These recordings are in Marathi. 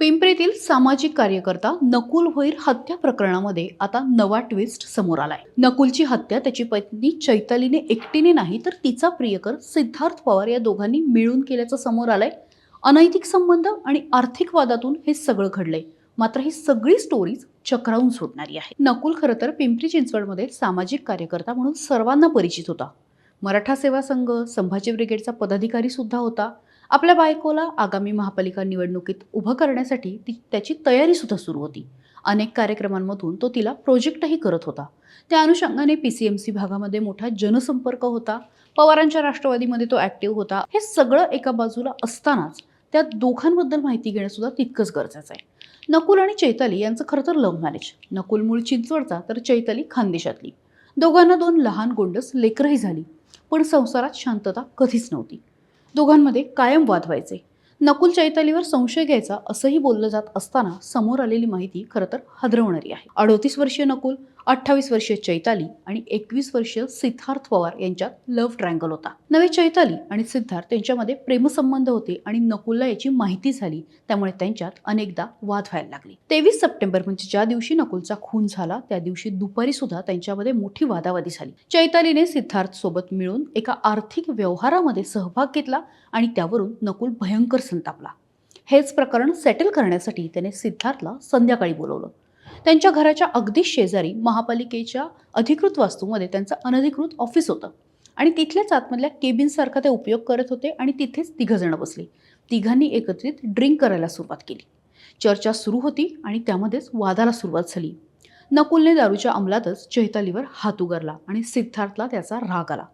पिंपरीतील सामाजिक कार्यकर्ता नकुल भोईर हत्या प्रकरणामध्ये आता नवा ट्विस्ट समोर आलाय. नकुलची हत्या त्याची पत्नी चैतालीने एकटीने नाही तर तिचा प्रियकर सिद्धार्थ पवार या दोघांनी मिळून केल्याचं समोर आलंय. अनैतिक संबंध आणि आर्थिक वादातून हे सगळं घडलंय. मात्र ही सगळी स्टोरीज चक्रावून सोडणारी आहे. नकुल खरं तर पिंपरी चिंचवडमध्ये सामाजिक कार्यकर्ता म्हणून सर्वांना परिचित होता. मराठा सेवा संघ संभाजी ब्रिगेडचा पदाधिकारी सुद्धा होता. आपल्या बायकोला आगामी महापालिका निवडणुकीत उभं करण्यासाठी ती त्याची तयारीसुद्धा सुरू होती. अनेक कार्यक्रमांमधून तो तिला प्रोजेक्टही करत होता. त्या अनुषंगाने पी सी एम सी भागामध्ये मोठा जनसंपर्क होता. पवारांच्या राष्ट्रवादीमध्ये तो ॲक्टिव्ह होता. हे सगळं एका बाजूला असतानाच त्या दोघांबद्दल माहिती घेणं सुद्धा तितकंच गरजेचं आहे. नकुल आणि चैताली यांचं खरं तर लव्ह मॅरेज नकुल मूळ चिंचवडचा तर चैताली खानदेशातली. दोघांना दोन लहान गोंडस लेकरंही झाली. पण संसारात शांतता कधीच नव्हती. दोघांमध्ये कायम वाद व्हायचे. नकुल चैतालीवर संशय घ्यायचा असंही बोललं जात असताना समोर आलेली माहिती खरं तर हादरवणारी आहे. अडोतीस वर्षीय नकुल अठ्ठावीस वर्षीय चैताली आणि एकवीस वर्षीय सिद्धार्थ पवार यांच्यात लव्ह ट्रँगल होता. नवे चैताली आणि सिद्धार्थ यांच्यामध्ये प्रेमसंबंध होते आणि नकुलला याची माहिती झाली. त्यामुळे त्यांच्यात अनेकदा वाद व्हायला लागले. तेवीस सप्टेंबर म्हणजे ज्या दिवशी नकुलचा खून झाला त्या दिवशी दुपारी सुद्धा त्यांच्यामध्ये मोठी वादावादी झाली. चैतालीने सिद्धार्थ सोबत मिळून एका आर्थिक व्यवहारामध्ये सहभाग घेतला आणि त्यावरून नकुल भयंकर संतापला. हेच प्रकरण सेटल करण्यासाठी त्याने सिद्धार्थला संध्याकाळी बोलवलं. त्यांच्या घराच्या अगदी शेजारी महापालिकेच्या अधिकृत वास्तूमध्ये त्यांचं अनधिकृत ऑफिस होतं. आणि तिथल्याच आतमधल्या केबिनसारखा ते उपयोग करत होते आणि तिथेच तिघंजणं बसली. तिघांनी एकत्रित ड्रिंक करायला सुरुवात केली. चर्चा सुरू होती आणि त्यामध्येच वादाला सुरुवात झाली. नकुलने दारूच्या अंमलातच चैतालीवर हात उगारला आणि सिद्धार्थला त्याचा राग आला.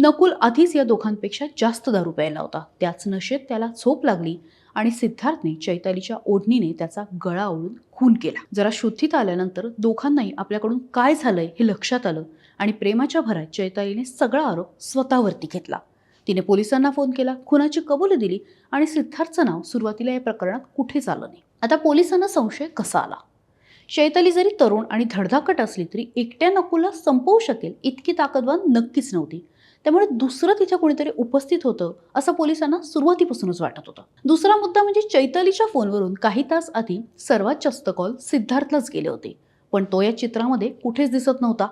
नकुल आधीच या दोघांपेक्षा जास्त दारू प्यायला होता. त्याच नशेत त्याला झोप लागली आणि सिद्धार्थने चैतालीच्या ओढणीने त्याचा गळा ओढून खून केला. जरा शुद्धीत आल्यानंतर दोघांनाही आपल्याकडून काय झालंय हे लक्षात आलं आणि प्रेमाच्या भरात चैतालीने सगळा आरोप स्वतःवरती घेतला. तिने पोलिसांना फोन केला खुनाची कबुली दिली आणि सिद्धार्थचं नाव सुरुवातीला या प्रकरणात कुठेच आलं नाही. आता पोलिसांना संशय कसा आला? चैताली जरी तरुण आणि धडधाकट असली तरी एकट्या नकुलला संपवू शकेल इतकी ताकदवान नक्कीच नव्हती. त्यामुळे दुसरं तिथे कोणीतरी उपस्थित होतं असं पोलिसांना सुरुवातीपासूनच वाटत होतं. दुसरा मुद्दा म्हणजे चैतालीच्या फोनवरून काही तास आधी सर्वात जास्त कॉल सिद्धार्थलाच गेले होते. पण तो या चित्रामध्ये कुठेच दिसत नव्हता.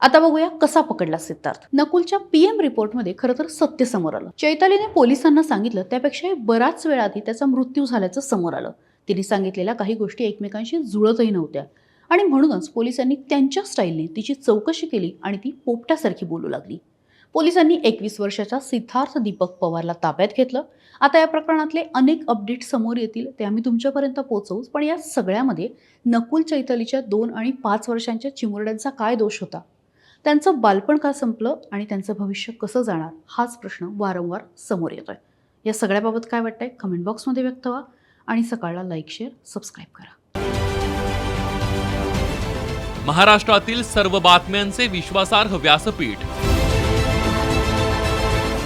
आता बघूया कसा पकडला सिद्धार्थ. नकुलच्या पीएम रिपोर्टमध्ये खरं तर सत्य समोर आलं. चैतालीने पोलिसांना सांगितलं त्यापेक्षा बराच वेळ आधी त्याचा मृत्यू झाल्याचं समोर आलं. तिने सांगितलेल्या काही गोष्टी एकमेकांशी जुळतही नव्हत्या. आणि म्हणूनच पोलिसांनी त्यांच्या स्टाईलने तिची चौकशी केली आणि ती पोपट्यासारखी बोलू लागली. पोलिसांनी एकवीस वर्षाच्या सिद्धार्थ दीपक पवारला ताब्यात घेतलं. आता या प्रकरणातले अनेक अपडेट समोर येतील ते आम्ही तुमच्यापर्यंत पोहोचवूच पण या सगळ्यामध्ये नकुल चैतलीच्या दोन आणि पाच वर्षांच्या चिमुरड्यांचा काय दोष होता? त्यांचं बालपण का संपलं आणि त्यांचं भविष्य कसं जाणार? हाच प्रश्न वारंवार समोर येतोय. या सगळ्याबाबत काय वाटतंय? कमेंट बॉक्समध्ये व्यक्त व्हा आणि सकाळला लाईक शेअर सबस्क्राईब करा. महाराष्ट्रातील सर्व बातम्यांचे विश्वासार्ह व्यासपीठ.